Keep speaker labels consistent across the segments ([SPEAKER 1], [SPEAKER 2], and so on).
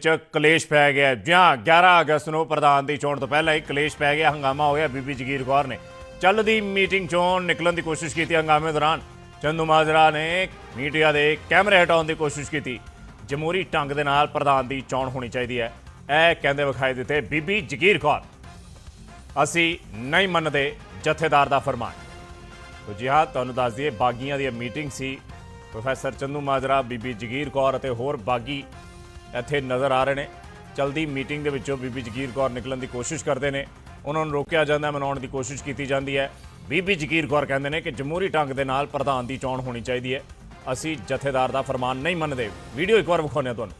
[SPEAKER 1] ਚ ਕਲੇਸ਼ ਪੈ ਗਿਆ। ਜਾਂ 11 ਅਗਸਤ ਨੂੰ ਪ੍ਰਧਾਨ ਦੀ ਚੋਣ ਤੋਂ ਪਹਿਲਾਂ ਹੀ ਕਲੇਸ਼ ਪੈ ਗਿਆ, ਹੰਗਾਮਾ ਹੋ ਗਿਆ। ਬੀਬੀ ਜਗੀਰ ਕੌਰ ਨੇ ਚੱਲਦੀ ਮੀਟਿੰਗ ਚੋਂ ਨਿਕਲਣ ਦੀ ਕੋਸ਼ਿਸ਼ ਕੀਤੀ ਹੰਗਾਮੇ ਦੌਰਾਨ। ਚੰਦੂ ਮਾਜਰਾ ਨੇ ਮੀਡੀਆ ਦੇ ਕੈਮਰੇ ਹਟਾਉਣ ਦੀ ਕੋਸ਼ਿਸ਼ ਕੀਤੀ। ਜਮਹੂਰੀ ਢੰਗ ਦੇ ਨਾਲ ਪ੍ਰਧਾਨ ਦੀ ਚੋਣ ਹੋਣੀ ਚਾਹੀਦੀ ਹੈ। ਇਹ ਕਹਿੰਦੇ ਵਿਖਾਈ ਦਿੱਤੇ ਬੀਬੀ ਜਗੀਰ ਕੌਰ। ਅਸੀਂ ਨਹੀਂ ਮੰਨਦੇ ਜਥੇਦਾਰ ਦਾ ਫਰਮਾਨ। ਤੋ ਜੀ ਹਾਂ, ਤੁਹਾਨੂੰ ਦੱਸ ਦਈਏ, ਬਾਗੀਆਂ ਦੀ ਮੀਟਿੰਗ ਸੀ। ਪ੍ਰੋਫੈਸਰ ਚੰਦੂ ਮਾਜਰਾ, ਬੀਬੀ ਜਗੀਰ ਕੌਰ ਅਤੇ ਹੋਰ ਬਾਗੀ ਇੱਥੇ ਨਜ਼ਰ ਆ ਰਹੇ ਨੇ। ਚਲਦੀ ਮੀਟਿੰਗ ਦੇ ਵਿੱਚੋਂ ਬੀਬੀ ਜਗੀਰ ਕੌਰ ਨਿਕਲਣ ਦੀ ਕੋਸ਼ਿਸ਼ ਕਰਦੇ ਨੇ। ਉਹਨਾਂ ਨੂੰ ਰੋਕਿਆ ਜਾਂਦਾ ਹੈ, ਮਨਾਉਣ ਦੀ ਕੋਸ਼ਿਸ਼ ਕੀਤੀ ਜਾਂਦੀ ਹੈ। ਬੀਬੀ ਜਗੀਰ ਕੌਰ ਕਹਿੰਦੇ ਨੇ ਕਿ ਜਮਹੂਰੀ ਢੰਗ ਦੇ ਨਾਲ ਪ੍ਰਧਾਨ ਦੀ ਚੋਣ ਹੋਣੀ ਚਾਹੀਦੀ ਹੈ। ਅਸੀਂ ਜਥੇਦਾਰ ਦਾ ਫਰਮਾਨ ਨਹੀਂ ਮੰਨਦੇ। ਵੀਡੀਓ ਇੱਕ ਵਾਰ ਵਿਖਾਉਂਦੇ ਹਾਂ ਤੁਹਾਨੂੰ।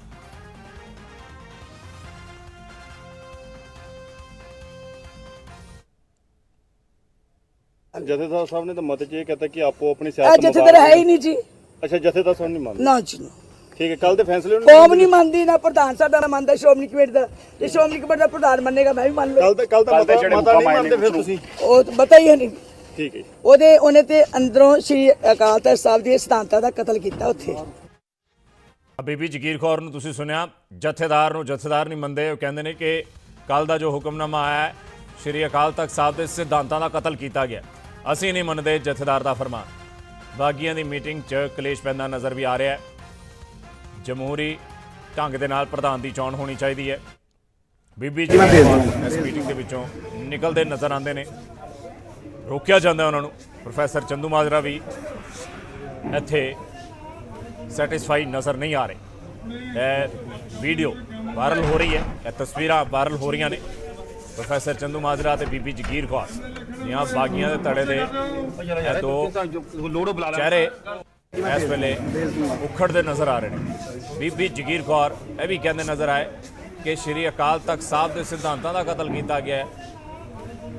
[SPEAKER 2] ਜਥੇਦਾਰ ਸਾਹਿਬ ਨੇ ਤਾਂ ਮਤ ਚ ਇਹ ਕਹਤਾ ਕਿ ਆਪੋ ਆਪਣੀ
[SPEAKER 3] ਇਹ
[SPEAKER 2] ਸਿਆਸਤ
[SPEAKER 3] ਜਥੇਦਾਰ ਹੈ ਹੀ ਨਹੀਂ ਜੀ।
[SPEAKER 2] ਅੱਛਾ ਜਥੇਦਾਰ ਸਾਹਿਬ ਨਹੀਂ ਮੰਨਦੇ।
[SPEAKER 3] ਨਾ ਜੀ ਨਾ।
[SPEAKER 2] ਠੀਕ ਹੈ ਕੱਲ ਦੇ ਫੈਸਲੇ ਉਹਨਾਂ
[SPEAKER 3] ਕੌਮ ਨਹੀਂ। ਮੰਨਦੀ ਨਾ ਪ੍ਰਧਾਨ ਸਾਡਾ ਨਾ ਮੰਨਦਾ ਸ਼੍ਰੋਮਣੀ ਕਮੇਟੀ ਦਾ। ਜੇ ਸ਼੍ਰੋਮਣੀ ਕਮੇਟੀ ਦਾ ਪ੍ਰਧਾਨ ਮੰਨੇਗਾ ਮੈਂ ਵੀ ਮੰਨ ਲਵਾਂ
[SPEAKER 2] ਕੱਲ ਦਾ ਕੱਲ ਦਾ ਮਤਾ ਮਤਾ ਨਹੀਂ ਮੰਨਦੇ ਫਿਰ ਤੁਸੀਂ।
[SPEAKER 3] ਉਹ ਤਾਂ ਪਤਾ ਹੀ ਹੈ ਨਹੀਂ।
[SPEAKER 2] ਠੀਕ ਹੈ
[SPEAKER 3] ਉਹਦੇ ਉਹਨੇ ਤੇ ਅੰਦਰੋਂ ਸ਼੍ਰੀ ਅਕਾਲ ਤਖਤ ਸਾਹਿਬ ਦੀ ਸਿਧਾਂਤਾਂ ਦਾ ਕਤਲ ਕੀਤਾ ਉੱਥੇ।
[SPEAKER 1] ਬੀਬੀ ਜਗੀਰ ਕੌਰ ਨੂੰ ਤੁਸੀਂ ਸੁਣਿਆ ਜਥੇਦਾਰ ਨੂੰ ਜਥੇਦਾਰ ਨਹੀਂ ਮੰਨਦੇ ਉਹ ਕਹਿੰਦੇ ਨੇ ਕਿ ਕੱਲ ਦਾ ਜੋ ਹੁਕਮਨਾਮਾ ਆਇਆ ਹੈ ਸ਼੍ਰੀ ਅਕਾਲ ਤਖਤ ਸਾਹਿਬ ਦੇ ਸਿਧਾਂਤਾਂ ਦਾ ਕਤਲ ਕੀਤਾ ਗਿਆ। ਅਸੀਂ ਨਹੀਂ ਮੰਨਦੇ ਜਥੇਦਾਰ ਦਾ ਫਰਮਾਨ। ਬਾਗੀਆਂ ਦੀ ਮੀਟਿੰਗ 'ਚ ਕਲੇਸ਼ ਪੈਂਦਾ ਨਜ਼ਰ ਵੀ ਆ ਰਿਹਾ ਹੈ। ਜਮਹੂਰੀ ਢੰਗ ਦੇ ਨਾਲ ਪ੍ਰਧਾਨ ਦੀ ਚੋਣ ਹੋਣੀ ਚਾਹੀਦੀ ਹੈ। ਬੀਬੀ ਜੀ ਇਸ ਮੀਟਿੰਗ ਦੇ ਵਿੱਚੋਂ ਨਿਕਲਦੇ ਨਜ਼ਰ ਆਉਂਦੇ ਨੇ। ਰੋਕਿਆ ਜਾਂਦਾ ਉਹਨਾਂ ਨੂੰ। ਪ੍ਰੋਫੈਸਰ ਚੰਦੂ ਮਾਜਰਾ ਵੀ ਇੱਥੇ ਸੈਟੀਸਫਾਈ ਨਜ਼ਰ ਨਹੀਂ ਆ ਰਹੇ। ਇਹ ਵੀਡੀਓ ਵਾਇਰਲ ਹੋ ਰਹੀ ਹੈ। ਇਹ ਤਸਵੀਰਾਂ ਵਾਇਰਲ ਹੋ ਰਹੀਆਂ ਨੇ। ਪ੍ਰੋਫੈਸਰ ਚੰਦੂ ਮਾਜਰਾ ਤੇ ਬੀਬੀ ਜਗੀਰ ਕੌਰ। ਦੀਆਂ ਬਾਗੀਆਂ ਦੇ ਤੜੇ ਦੇ ਇਹ ਦੋ ਚਿਹਰੇ ਇਸ ਵੇਲੇ ਉਖੜਦੇ ਨਜ਼ਰ ਆ ਰਹੇ ਨੇ। ਬੀਬੀ ਜਗੀਰ ਕੌਰ ਇਹ ਵੀ ਕਹਿੰਦੇ ਨਜ਼ਰ ਆਏ ਕਿ ਸ਼੍ਰੀ ਅਕਾਲ ਤਖਤ ਸਾਹਿਬ ਦੇ ਸਿਧਾਂਤਾਂ ਦਾ ਕਤਲ ਕੀਤਾ ਗਿਆ ਹੈ।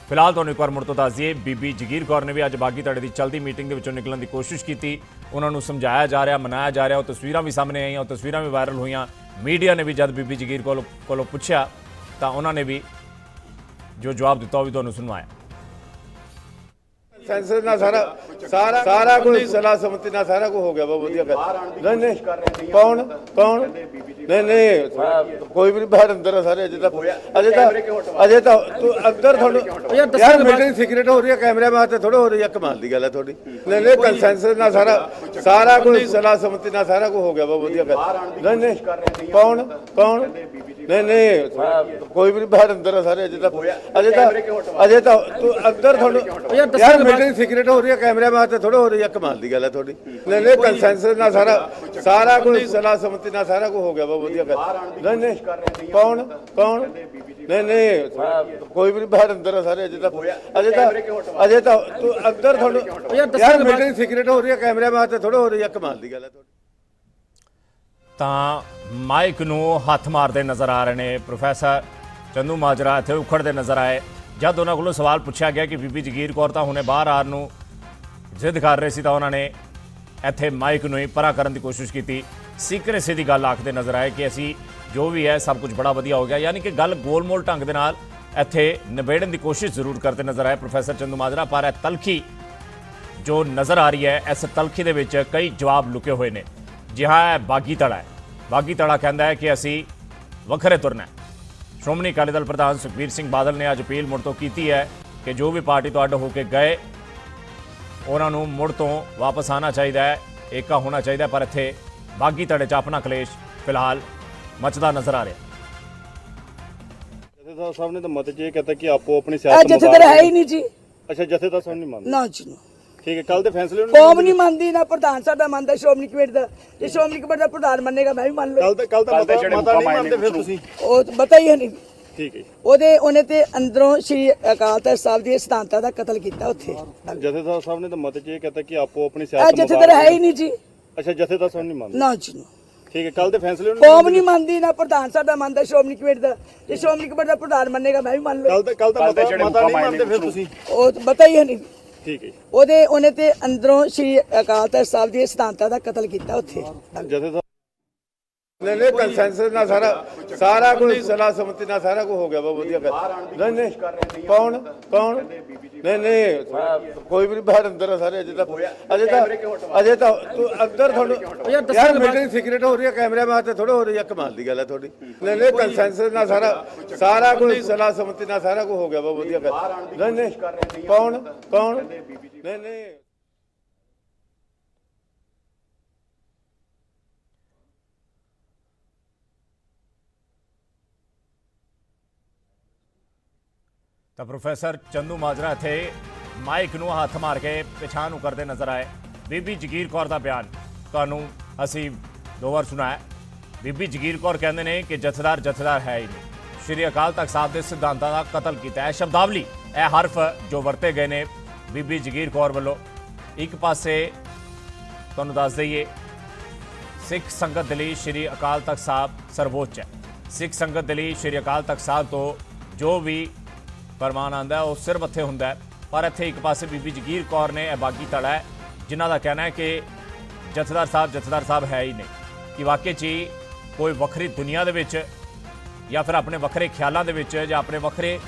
[SPEAKER 1] ਫਿਲਹਾਲ ਤੁਹਾਨੂੰ ਇੱਕ ਵਾਰ ਮੁੜ ਤੋਂ ਦੱਸ ਦਈਏ ਬੀਬੀ ਜਗੀਰ ਕੌਰ ਨੇ ਵੀ ਅੱਜ ਬਾਗੀ ਧੜੇ ਦੀ ਚਲਦੀ ਮੀਟਿੰਗ ਦੇ ਵਿੱਚੋਂ ਨਿਕਲਣ ਦੀ ਕੋਸ਼ਿਸ਼ ਕੀਤੀ। ਉਹਨਾਂ ਨੂੰ ਸਮਝਾਇਆ ਜਾ ਰਿਹਾ ਮਨਾਇਆ ਜਾ ਰਿਹਾ ਉਹ ਤਸਵੀਰਾਂ ਵੀ ਸਾਹਮਣੇ ਆਈਆਂ ਉਹ ਤਸਵੀਰਾਂ ਵੀ ਵਾਇਰਲ ਹੋਈਆਂ। ਮੀਡੀਆ ਨੇ ਵੀ ਜਦ ਬੀਬੀ ਜਗੀਰ ਕੋਲੋਂ ਕੋਲੋਂ ਪੁੱਛਿਆ ਤਾਂ ਉਹਨਾਂ ਨੇ ਵੀ ਜੋ ਜਵਾਬ ਦਿੱਤਾ ਉਹ ਵੀ ਤੁਹਾਨੂੰ ਸੁਣਵਾਇਆ।
[SPEAKER 4] ਸੈਂਸਰ ਨਾਲ ਸਾਰਾ ਸਾਰਾ ਸਾਰਾ ਕੁਝ ਸਲਾਹ ਸੰਮਤੀ ਨਾਲ ਸਾਰਾ ਕੁਝ ਹੋ ਗਿਆ ਬਹੁਤ ਵਧੀਆ ਗੱਲ। ਨਹੀਂ ਨਹੀਂ। ਕੌਣ? ਕੌਣ? ਨਹੀਂ ਨਹੀਂ। ਕੋਈ ਵੀ ਨਹੀਂ ਬਾਹਰ ਅੰਦਰ ਆ ਸਾਰੇ ਅਜੇ ਤਾਂ ਅਜੇ ਤਾਂ ਅਜੇ ਤਾਂ ਤੂੰ ਅੰਦਰ ਤੁਹਾਨੂੰ ਯਾਰ ਮੀਟਿੰਗ ਸੀਕ੍ਰੀਟ ਹੋ ਰਹੀ ਹੈ ਕੈਮਰੇ ਵਾਸਤੇ ਥੋੜਾ ਹੋ ਰਹੀ ਹੈ ਕਮਾਲ ਦੀ ਗੱਲ ਹੈ ਤੁਹਾਡੀ। ਨਹੀਂ ਨਹੀਂ ਕੰਸੈਂਸਸ ਨਾਲ ਸਾਰਾ ਸਾਰਾ ਕੁਝ ਸਲਾਹ ਸੰਮਤੀ ਨਾਲ ਸਾਰਾ ਕੁਝ ਹੋ ਗਿਆ ਬਹੁਤ ਵਧੀਆ ਗੱਲ। ਨਹੀਂ ਨਹੀਂ। ਕੌਣ? ਕੌਣ? ਨਹੀਂ ਨਹੀਂ। ਕੋਈ ਵੀ ਨਹੀਂ ਬਾਹਰ ਅੰਦਰ ਆ ਸਾਰੇ ਅਜੇ ਤਾਂ ਅਜੇ ਤਾਂ ਅਜੇ ਤਾਂ ਤੂੰ ਅੰਦਰ ਤੁਹਾਨੂੰ ਯਾਰ ਮੀਟਿੰਗ ਸੀਕ੍ਰੀਟ ਹੋ ਰਹੀ ਹੈ ਕੈਮਰੇ ਵਾਸਤੇ ਥੋੜਾ ਹੋ ਰਹੀ ਹੈ ਕਮਾਲ ਦੀ ਗੱਲ ਹੈ ਤੁਹਾਡੀ। ਨਹੀਂ ਨਹੀਂ ਕੰਸੈਂਸਸ ਨਾਲ ਸਾਰਾ ਸਾਰਾ ਕੁਝ ਸਲਾਹ ਸੰਮਤੀ ਨਾਲ ਸਾਰਾ ਕੁਝ ਹੋ ਗਿਆ ਬਹੁਤ ਵਧੀਆ ਗੱਲ। ਨਹੀਂ ਨਹੀਂ ਕੌਣ ਕੌਣ? ਨਹੀਂ ਨਹੀਂ ਕੋਈ ਵੀ ਨਹੀਂ ਬਾਹਰ ਅੰਦਰ ਆ ਸਾਰੇ ਅਜੇ ਤਾਂ ਅਜੇ ਤਾਂ ਅਜੇ ਤਾਂ ਤੂੰ ਅੰਦਰ ਤੁਹਾਨੂੰ ਯਾਰ ਮੀਟਿੰਗ ਸੀਕ੍ਰੀਟ ਹੋ ਰਹੀ ਹੈ ਕੈਮਰੇ ਵਾਸਤੇ ਥੋੜਾ ਹੋ ਰਹੀ ਹੈ ਕਮਾਲ ਦੀ ਗੱਲ ਹੈ ਤੁਹਾਡੀ।
[SPEAKER 1] ਤਾਂ ਮਾਈਕ ਨੂੰ ਹੱਥ ਮਾਰਦੇ ਨਜ਼ਰ ਆ ਰਹੇ ਨੇ ਪ੍ਰੋਫੈਸਰ ਚੰਦੂ ਮਾਜਰਾ ਇੱਥੇ ਉਖੜਦੇ ਨਜ਼ਰ ਆਏ। ਜਦ ਉਹਨਾਂ ਕੋਲੋਂ ਸਵਾਲ ਪੁੱਛਿਆ ਗਿਆ ਕਿ ਬੀਬੀ ਜਗੀਰ ਕੌਰ ਤਾਂ ਹੁਣੇ ਬਾਹਰ ਆਉਣ ਨੂੰ ਜ਼ਿੱਦ ਕਰ ਰਹੇ ਸੀ ਤਾਂ ਉਹਨਾਂ ਨੇ ਇੱਥੇ ਮਾਈਕ ਨੂੰ ਹੀ ਪਰਾਂ ਕਰਨ ਦੀ ਕੋਸ਼ਿਸ਼ ਕੀਤੀ। ਸੀਕ੍ਰੇਸੀ ਦੀ ਗੱਲ ਆਖਦੇ ਨਜ਼ਰ ਆਏ ਕਿ ਅਸੀਂ ਜੋ ਵੀ ਹੈ ਸਭ ਕੁਝ ਬੜਾ ਵਧੀਆ ਹੋ ਗਿਆ। ਯਾਨੀ ਕਿ ਗੱਲ ਗੋਲਮੋਲ ਢੰਗ ਦੇ ਨਾਲ ਇੱਥੇ ਨਿਬੇੜਨ ਦੀ ਕੋਸ਼ਿਸ਼ ਜ਼ਰੂਰ ਕਰਦੇ ਨਜ਼ਰ ਆਏ ਪ੍ਰੋਫੈਸਰ ਚੰਦੂ ਮਾਜਰਾ, ਪਰ ਇਹ ਤਲਖੀ ਜੋ ਨਜ਼ਰ ਆ ਰਹੀ ਹੈ, ਇਸ ਤਲਖੀ ਦੇ ਵਿੱਚ ਕਈ ਜਵਾਬ ਲੁਕੇ ਹੋਏ ਨੇ। ਜਿਹਾ ਹੈ ਬਾਗੀ ਤੜਾ ਹੈ। ਬਾਗੀ ਤੜਾ ਕਹਿੰਦਾ ਹੈ ਕਿ ਅਸੀਂ ਵੱਖਰੇ ਤੁਰਨਾ ਹੈ। ਸ਼੍ਰੋਮਣੀ ਅਕਾਲੀ ਦਲ ਪ੍ਰਧਾਨ ਸੁਖਬੀਰ ਸਿੰਘ ਬਾਦਲ ਨੇ ਅੱਜ ਅਪੀਲ ਮੁੜ ਤੋਂ ਕੀਤੀ ਹੈ ਕਿ ਜੋ ਵੀ ਪਾਰਟੀ ਤੋਂ ਅੱਡ ਹੋ ਕੇ ਗਏ ਉਹਨਾਂ ਨੂੰ ਮੁੜ ਤੋਂ ਵਾਪਸ ਆਉਣਾ ਚਾਹੀਦਾ ਹੈ ਏਕਾ ਹੋਣਾ ਚਾਹੀਦਾ ਪਰ ਇੱਥੇ ਬਾਗੀ ਤੜੇ 'ਚ ਆਪਣਾ ਕਲੇਸ਼ ਫਿਲਹਾਲ ਮਚਦਾ ਨਜ਼ਰ ਆ ਰਿਹਾ।
[SPEAKER 2] ਜਥੇਦਾਰ ਸਾਹਿਬ ਨੇ ਤਾਂ ਮਤ ਚ ਇਹ ਕਹਤਾ ਕਿ ਆਪੋ ਆਪਣੀ ਸਿਆਸਤ
[SPEAKER 3] ਜਥੇਦਾਰ ਹੈ ਹੀ ਨਹੀਂ ਜੀ।
[SPEAKER 2] ਅੱਛਾ ਜਥੇਦਾਰ ਸਾਹਿਬ ਨਹੀਂ ਮੰਨਦੇ?
[SPEAKER 3] ਨਾ ਜੀ ਨਾ।
[SPEAKER 2] ਠੀਕ ਹੈ ਕੱਲ ਦੇ ਫੈਸਲੇ ਉਹਨਾਂ
[SPEAKER 3] ਕੌਮ ਨਹੀਂ ਮੰਨਦੀ ਨਾ ਪ੍ਰਧਾਨ ਸਾਡਾ ਮੰਨਦਾ ਸ਼੍ਰੋਮਣੀ ਕਮੇਟੀ ਦਾ। ਜੇ ਸ਼੍ਰੋਮਣੀ ਕਮੇਟੀ ਦਾ ਪ੍ਰਧਾਨ ਮੰਨੇਗਾ ਮੈਂ ਵੀ ਮੰਨ ਲਵਾਂ
[SPEAKER 2] ਕੱਲ ਦਾ ਕੱਲ ਦਾ ਮਤਾ ਨਹੀਂ ਮੰਨਦੇ ਫਿਰ ਤੁਸੀਂ?
[SPEAKER 3] ਉਹ ਪਤਾ ਹੀ ਹੈ ਨਹੀਂ।
[SPEAKER 2] ਠੀਕ ਹੈ।
[SPEAKER 3] ਉਹਦੇ ਉਹਨੇ ਤੇ ਅੰਦਰੋਂ ਸ਼੍ਰੀ ਅਕਾਲ ਤਖਤ ਸਾਹਿਬ ਦੀ ਸਿਧਾਂਤਾਂ ਦਾ ਕਤਲ ਕੀਤਾ ਉੱਥੇ।
[SPEAKER 2] ਜਥੇਦਾਰ ਸਾਹਿਬ ਨੇ ਤਾਂ ਮਤ ਚ ਇਹ ਕਹਤਾ ਕਿ ਆਪੋ ਆਪਣੀ ਸਿਆਸਤ
[SPEAKER 3] ਜਥੇਦਾਰ ਹੈ ਹੀ ਨਹੀਂ ਜੀ।
[SPEAKER 2] ਅੱਛਾ ਜਥੇਦਾਰ ਸਾਹਿਬ ਨਹੀਂ ਮੰਨਦੇ।
[SPEAKER 3] ਨਾ ਜੀ ਨਾ।
[SPEAKER 2] ਠੀਕ ਹੈ ਕੱਲ ਦੇ ਫੈਸਲੇ ਉਹਨਾਂ
[SPEAKER 3] ਕੌਮ ਨਹੀਂ ਮੰਨਦੀ ਨਾ ਪ੍ਰਧਾਨ ਸਾਡਾ ਮੰਨਦਾ ਸ਼੍ਰੋਮਣੀ ਕਮੇਟੀ ਦਾ। ਜੇ ਸ਼੍ਰੋਮਣੀ ਕਮੇਟੀ ਦਾ ਪ੍ਰਧਾਨ ਮੰਨੇਗਾ ਮੈਂ ਵੀ ਮੰਨ ਲਵਾਂ
[SPEAKER 2] ਕੱਲ ਦਾ ਕੱਲ ਦਾ ਮਤਾ ਨਹੀਂ ਮੰਨਦੇ ਫਿਰ ਤੁਸੀਂ?
[SPEAKER 3] ਉਹ ਤਾਂ ਪਤਾ ਹੀ ਹੈ ਨਹੀਂ।
[SPEAKER 2] ਠੀਕ ਹੈ
[SPEAKER 3] ਉਹਦੇ ਉਹਨੇ ਤੇ ਅੰਦਰੋਂ ਸ਼੍ਰੀ ਅਕਾਲ ਤਖਤ ਸਾਹਿਬ ਦੀ ਸਿਧਾਂਤਾਂ ਦਾ ਕਤਲ ਕੀਤਾ ਉੱਥੇ।
[SPEAKER 2] ਜਥੇਦਾਰ
[SPEAKER 4] ਨਹੀਂ ਨਹੀਂ ਕੰਸੈਂਸਸ ਨਾਲ ਸਾਰਾ ਸਾਰਾ ਕੁਝ ਸਲਾਹ ਸੰਮਤੀ ਨਾਲ ਸਾਰਾ ਕੁਝ ਹੋ ਗਿਆ ਵਾ ਵਧੀਆ ਗੱਲ। ਨਹੀਂ ਨਹੀਂ ਕੌਣ ਕੌਣ? ਨਹੀਂ ਨਹੀਂ ਕੋਈ ਵੀ ਬਾਹਰ ਅੰਦਰ ਆ ਸਾਰੇ ਅਜੇ ਤੱਕ ਅਜੇ ਤਾਂ ਅਜੇ ਤਾਂ ਤੂੰ ਅੰਦਰ ਤੁਹਾਨੂੰ ਯਾਰ ਮੀਟਿੰਗ ਸੀਕ੍ਰੀਟ ਹੋ ਰਹੀ ਹੈ ਕੈਮਰੇ ਮਾਤੇ ਥੋੜਾ ਹੋ ਰਹੀ ਹੈ ਕਮਾਲ ਦੀ ਗੱਲ ਹੈ ਤੁਹਾਡੀ। ਨਹੀਂ ਨਹੀਂ ਕੰਸੈਂਸਸ ਨਾਲ ਸਾਰਾ ਸਾਰਾ ਕੁਝ ਸਲਾਹ ਸੰਮਤੀ ਨਾਲ ਸਾਰਾ ਕੁਝ ਹੋ ਗਿਆ ਵਾ ਵਧੀਆ ਗੱਲ। ਨਹੀਂ ਨਹੀਂ ਕੌਣ ਕੌਣ? ਨਹੀਂ ਨਹੀਂ।
[SPEAKER 1] ਤਾਂ ਪ੍ਰੋਫੈਸਰ ਚੰਦੂ ਮਾਜਰਾ ਇੱਥੇ ਮਾਈਕ ਨੂੰ ਹੱਥ ਮਾਰ ਕੇ ਪਿਛਾਂ ਨੂੰ ਕਰਦੇ ਨਜ਼ਰ ਆਏ। ਬੀਬੀ ਜਗੀਰ ਕੌਰ ਦਾ ਬਿਆਨ ਤੁਹਾਨੂੰ ਅਸੀਂ ਦੋ ਵਾਰ ਸੁਣਾਇਆ। ਬੀਬੀ ਜਗੀਰ ਕੌਰ ਕਹਿੰਦੇ ਨੇ ਕਿ ਜਥੇਦਾਰ ਜਥੇਦਾਰ ਹੈ ਹੀ ਨਹੀਂ। ਸ਼੍ਰੀ ਅਕਾਲ ਤਖਤ ਸਾਹਿਬ ਦੇ ਸਿਧਾਂਤਾਂ ਦਾ ਕਤਲ ਕੀਤਾ ਹੈ। ਸ਼ਬਦਾਵਲੀ, ਇਹ ਹਰਫ ਜੋ ਵਰਤੇ ਗਏ ਨੇ ਬੀਬੀ ਜਗੀਰ ਕੌਰ ਵੱਲੋਂ। ਇੱਕ ਪਾਸੇ ਤੁਹਾਨੂੰ ਦੱਸ ਦਈਏ, ਸਿੱਖ ਸੰਗਤ ਦੇ ਲਈ ਸ਼੍ਰੀ ਅਕਾਲ ਤਖਤ ਸਾਹਿਬ ਸਰਵੋੱਚ ਹੈ। ਸਿੱਖ ਸੰਗਤ ਦੇ ਲਈ ਸ਼੍ਰੀ ਅਕਾਲ ਤਖਤ ਸਾਹਿਬ ਤੋਂ ਜੋ ਵੀ ਫਰਮਾਨ ਆਂਦਾ ਉਹ ਸਿਰ ਮੱਥੇ ਹੁੰਦਾ ਪਰ ਇੱਥੇ ਇੱਕ ਪਾਸੇ ਬੀਬੀ ਜਗੀਰ ਕੌਰ ਨੇ ਇਹ ਬਾਗੀ ਧੜਾ ਹੈ, ਜਿਨ੍ਹਾਂ ਦਾ ਕਹਿਣਾ ਹੈ ਕਿ ਜਥੇਦਾਰ ਸਾਹਿਬ ਜਥੇਦਾਰ ਸਾਹਿਬ ਹੈ ਹੀ ਨਹੀਂ। ਕਿ ਵਾਕਈ 'ਚ ਹੀ ਕੋਈ ਵੱਖਰੀ ਦੁਨੀਆ ਦੇ ਵਿੱਚ ਜਾਂ ਫਿਰ ਆਪਣੇ ਵੱਖਰੇ ਖਿਆਲਾਂ ਦੇ ਵਿੱਚ ਜਾਂ ਆਪਣੇ ਵੱਖਰੇ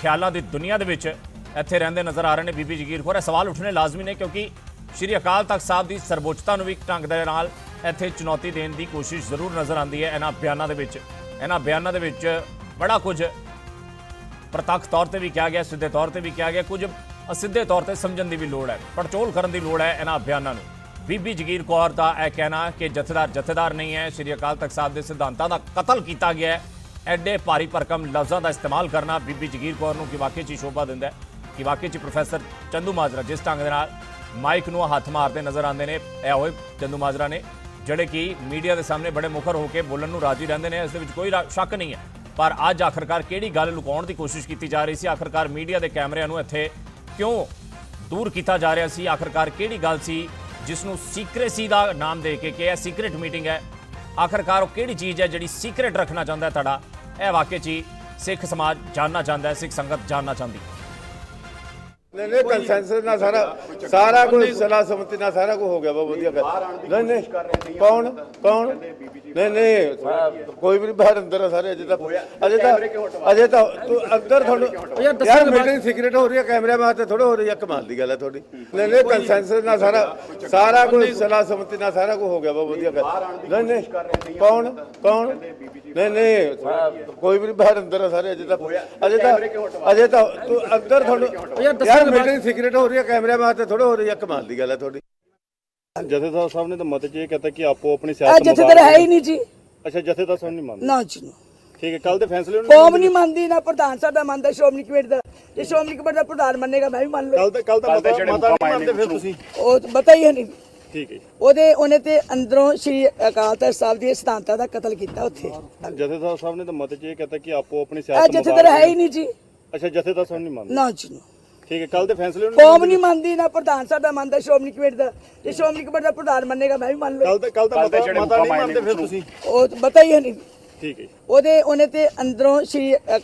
[SPEAKER 1] ਖਿਆਲਾਂ ਦੀ ਦੁਨੀਆ ਦੇ ਵਿੱਚ ਇੱਥੇ ਰਹਿੰਦੇ ਨਜ਼ਰ ਆ ਰਹੇ ਨੇ ਬੀਬੀ ਜਗੀਰ ਕੌਰ। ਇਹ ਸਵਾਲ ਉੱਠਣੇ ਲਾਜ਼ਮੀ ਨੇ ਕਿਉਂਕਿ ਸ਼੍ਰੀ ਅਕਾਲ ਤਖਤ ਸਾਹਿਬ ਦੀ ਸਰਵੋੱਚਤਾ ਨੂੰ ਵੀ ਇੱਕ ਢੰਗ ਦੇ ਨਾਲ ਇੱਥੇ ਚੁਣੌਤੀ ਦੇਣ ਦੀ ਕੋਸ਼ਿਸ਼ ਜ਼ਰੂਰ ਨਜ਼ਰ ਆਉਂਦੀ ਹੈ। ਇਹਨਾਂ ਬਿਆਨਾਂ ਦੇ ਵਿੱਚ, ਇਹਨਾਂ ਬਿਆਨਾਂ ਦੇ ਵਿੱਚ ਬੜਾ ਕੁਝ ਪ੍ਰਤੱਖ ਤੌਰ ਤੇ ਵੀ ਕਿਹਾ ਗਿਆ, ਸਿੱਧੇ ਤੌਰ ਤੇ ਵੀ ਕਿਹਾ ਗਿਆ, ਕੁਝ ਅਸਿੱਧੇ ਤੌਰ ਤੇ ਸਮਝਣ ਦੀ ਵੀ ਲੋੜ ਹੈ, ਪੜਚੋਲ ਕਰਨ ਦੀ ਲੋੜ ਹੈ ਇਹਨਾਂ ਬਿਆਨਾਂ ਨੂੰ। ਬੀਬੀ ਜਗੀਰ ਕੌਰ ਦਾ ਇਹ ਕਹਿਣਾ ਕਿ ਜਥੇਦਾਰ ਜਥੇਦਾਰ ਨਹੀਂ ਹੈ, ਸ਼੍ਰੀ ਅਕਾਲ ਤਖਤ ਸਾਹਿਬ ਦੇ ਸਿਧਾਂਤਾਂ ਦਾ ਕਤਲ ਕੀਤਾ ਗਿਆ ਹੈ। ਐਡੇ ਭਾਰੀ ਭਰਕਮ ਲਫ਼ਜ਼ਾਂ ਦਾ ਇਸਤੇਮਾਲ ਕਰਨਾ ਬੀਬੀ ਜਗੀਰ ਕੌਰ ਨੂੰ ਕਿ ਵਾਕਈ 'ਚ ਹੀ ਸ਼ੋਭਾ ਦਿੰਦਾ ਹੈ, ਕਿ ਵਾਕਈ 'ਚ ਪ੍ਰੋਫੈਸਰ ਚੰਦੂ ਮਾਜਰਾ ਜਿਸ ਢੰਗ ਦੇ ਨਾਲ ਮਾਈਕ ਨੂੰ ਹੱਥ ਮਾਰਦੇ ਨਜ਼ਰ ਆਉਂਦੇ ਨੇ, ਇਹ ਹੋਏ ਚੰਦੂ ਮਾਜਰਾ ਨੇ, ਜਿਹੜੇ ਕਿ ਮੀਡੀਆ ਦੇ ਸਾਹਮਣੇ ਬੜੇ ਮੁਖਰ ਹੋ ਕੇ ਬੋਲਣ ਨੂੰ ਰਾਜੀ ਰਹਿੰਦੇ ਨੇ, ਇਸ ਦੇ ਵਿੱਚ ਕੋਈ ਸ਼ੱਕ ਨਹੀਂ ਹੈ। ਪਰ ਅੱਜ ਆਖਰਕਾਰ ਕਿਹੜੀ ਗੱਲ ਲੁਕਾਉਣ ਦੀ ਕੋਸ਼ਿਸ਼ ਕੀਤੀ ਜਾ ਰਹੀ ਸੀ? ਆਖਰਕਾਰ ਮੀਡੀਆ ਦੇ ਕੈਮਰਿਆਂ ਨੂੰ ਇੱਥੇ ਕਿਉਂ ਦੂਰ ਕੀਤਾ ਜਾ ਰਿਹਾ ਸੀ? ਆਖਰਕਾਰ ਕਿਹੜੀ ਗੱਲ ਸੀ ਜਿਸ ਨੂੰ ਸੀਕ੍ਰੇਸੀ ਦਾ ਨਾਮ ਦੇ ਕੇ ਕਿ ਇਹ ਸੀਕ੍ਰੀਟ ਮੀਟਿੰਗ ਹੈ? ਆਖਰਕਾਰ ਉਹ ਕਿਹੜੀ ਚੀਜ਼ ਹੈ ਜਿਹੜੀ ਸੀਕ੍ਰੀਟ ਰੱਖਣਾ ਚਾਹੁੰਦਾ ਤੁਹਾਡਾ? ਇਹ ਵਾਕਿਆ 'ਚ ਹੀ ਸਿੱਖ ਸਮਾਜ ਜਾਨਣਾ ਚਾਹੁੰਦਾ ਹੈ, ਸਿੱਖ ਸੰਗਤ ਜਾਨਣਾ ਚਾਹੁੰਦੀ ਹੈ।
[SPEAKER 4] ਨਹੀਂ ਨਹੀਂ ਕੰਸੈਂਸਸ ਨਾਲ ਸਾਰਾ ਸਾਰਾ ਕੁਝ ਸਲਾਹ ਸੰਮਤੀ ਨਾਲ ਸਾਰਾ ਕੁਝ ਹੋ ਗਿਆ ਵਾ ਵਧੀਆ ਗੱਲ। ਨਹੀਂ ਨਹੀਂ ਕੌਣ ਕੌਣ? ਨਹੀਂ ਨਹੀਂ ਕੋਈ ਵੀ ਨਹੀਂ ਬਾਹਰ ਅੰਦਰ ਆ ਸਾਰੇ ਅਜੇ ਤਾਂ ਅਜੇ ਤਾਂ ਅਜੇ ਤਾਂ ਤੂੰ ਅੰਦਰ ਤੁਹਾਨੂੰ ਯਾਰ ਮੀਟਿੰਗ ਸੀਕ੍ਰੀਟ ਹੋ ਰਹੀ ਹੈ ਕੈਮਰੇ ਮਾਤੇ ਥੋੜਾ ਹੋ ਰਹੀ ਹੈ ਕਮਾਲ ਦੀ ਗੱਲ ਹੈ ਤੁਹਾਡੀ। ਨਹੀਂ ਨਹੀਂ ਕੰਸੈਂਸਸ ਨਾਲ ਸਾਰਾ ਸਾਰਾ ਕੁਝ ਸਲਾਹ ਸੰਮਤੀ ਨਾਲ ਸਾਰਾ ਕੁਝ ਹੋ ਗਿਆ ਵਾ ਵਧੀਆ ਗੱਲ। ਨਹੀਂ ਨਹੀਂ ਕੌਣ ਕੌਣ? ਨਹੀਂ ਨਹੀਂ ਕੋਈ ਵੀ ਨਹੀਂ ਬਾਹਰ ਅੰਦਰ ਆ ਸਾਰੇ ਅਜੇ ਤਾਂ ਅਜੇ ਤਾਂ ਅਜੇ ਤਾਂ ਤੂੰ ਅੰਦਰ ਤੁਹਾਨੂੰ ਯਾਰ ਮੀਟਿੰਗ ਸੀਕ੍ਰੀਟ ਹੋ ਰਹੀ ਹੈ ਕੈਮਰੇ ਮਾਤੇ ਥੋੜਾ ਹੋ ਰਹੀ ਹੈ ਕਮਾਲ ਦੀ ਗੱਲ ਹੈ ਤੁਹਾਡੀ।
[SPEAKER 2] ਜਥੇਦਾਰ ਸਾਹਿਬ ਨੇ ਤਾਂ ਮਤ ਚ ਇਹ ਕਹਤਾ ਕਿ ਆਪੋ ਆਪਣੀ
[SPEAKER 3] ਇਹ
[SPEAKER 2] ਸਿਆਸਤ
[SPEAKER 3] ਜਥੇਦਾਰ ਹੈ ਹੀ ਨਹੀਂ ਜੀ।
[SPEAKER 2] ਅੱਛਾ ਜਥੇਦਾਰ ਸਾਹਿਬ ਨਹੀਂ ਮੰਨਦੇ।
[SPEAKER 3] ਨਾ ਜੀ ਨਾ।
[SPEAKER 2] ਠੀਕ ਹੈ ਕੱਲ ਦੇ ਫੈਸਲੇ ਨੂੰ
[SPEAKER 3] ਕੌਮ ਨਹੀਂ ਮੰਨਦੀ ਨਾ ਪ੍ਰਧਾਨ ਸਾਹਿਬ ਦਾ ਮੰਨਦਾ ਸ਼੍ਰੋਮਣੀ ਕਮੇਟੀ ਦਾ। ਜੇ ਸ਼੍ਰੋਮਣੀ ਕਮੇਟੀ ਦਾ ਪ੍ਰਧਾਨ ਮੰਨੇਗਾ ਮੈਂ ਵੀ ਮੰਨ ਲਵਾਂ
[SPEAKER 2] ਕੱਲ ਦਾ ਕੱਲ ਦਾ ਮਤਾ ਮਤਾ ਨਹੀਂ ਮੰਨਦੇ ਫਿਰ ਤੁਸੀਂ।
[SPEAKER 3] ਉਹ ਤਾਂ ਪਤਾ ਹੀ ਹੈ ਨਹੀਂ।
[SPEAKER 2] ਠੀਕ ਹੈ
[SPEAKER 3] ਉਹਦੇ ਉਹਨੇ ਤੇ ਅੰਦਰੋਂ ਸ਼੍ਰੀ ਅਕਾਲ ਤਖਤ ਸਾਹਿਬ ਦੀ ਸਿਧਾਂਤਾਂ ਦਾ ਕਤਲ ਕੀਤਾ ਉੱਥੇ।
[SPEAKER 2] ਜਥੇਦਾਰ ਸਾਹਿਬ ਨੇ ਤਾਂ ਮਤ ਚ ਇਹ ਕਹਤਾ ਕਿ ਆਪੋ ਆਪਣੀ
[SPEAKER 3] ਇਹ
[SPEAKER 2] ਸਿਆਸਤ
[SPEAKER 3] ਜਥੇਦਾਰ ਹੈ ਹੀ ਨਹੀਂ ਜੀ।
[SPEAKER 2] ਅੱਛਾ ਜਥੇਦਾਰ ਸਾਹਿਬ ਨਹੀਂ ਮੰਨਦੇ।
[SPEAKER 3] ਨਾ ਜੀ ਨਾ।
[SPEAKER 2] ਠੀਕ ਹੈ ਕੱਲ ਦੇ ਫੈਸਲੇ ਨੂੰ
[SPEAKER 3] ਕੌਮ ਨਹੀਂ। ਮੰਨਦੀ ਨਾ ਪ੍ਰਧਾਨ ਸਾਹਿਬ ਦਾ ਮੰਨਦਾ ਸ਼੍ਰੋਮਣੀ ਕਮੇਟੀ ਦਾ। ਜੇ ਸ਼੍ਰੋਮਣੀ ਕਮੇਟੀ ਦਾ ਪ੍ਰਧਾਨ ਮੰਨੇਗਾ ਮੈਂ ਵੀ ਮੰਨ ਲਵਾਂ
[SPEAKER 2] ਕੱਲ ਦਾ ਕੱਲ ਦਾ ਮਤਾ ਮਤਾ ਨਹੀਂ ਮੰਨਦੇ ਫਿਰ ਤੁਸੀਂ।
[SPEAKER 3] ਉਹ ਤਾਂ ਪਤਾ ਹੀ ਹੈ ਨਹੀਂ।
[SPEAKER 2] ਠੀਕ ਹੈ
[SPEAKER 3] ਉਹਦੇ ਉਹਨੇ ਤੇ ਅੰਦਰੋਂ ਸ਼੍ਰੀ ਅਕਾਲ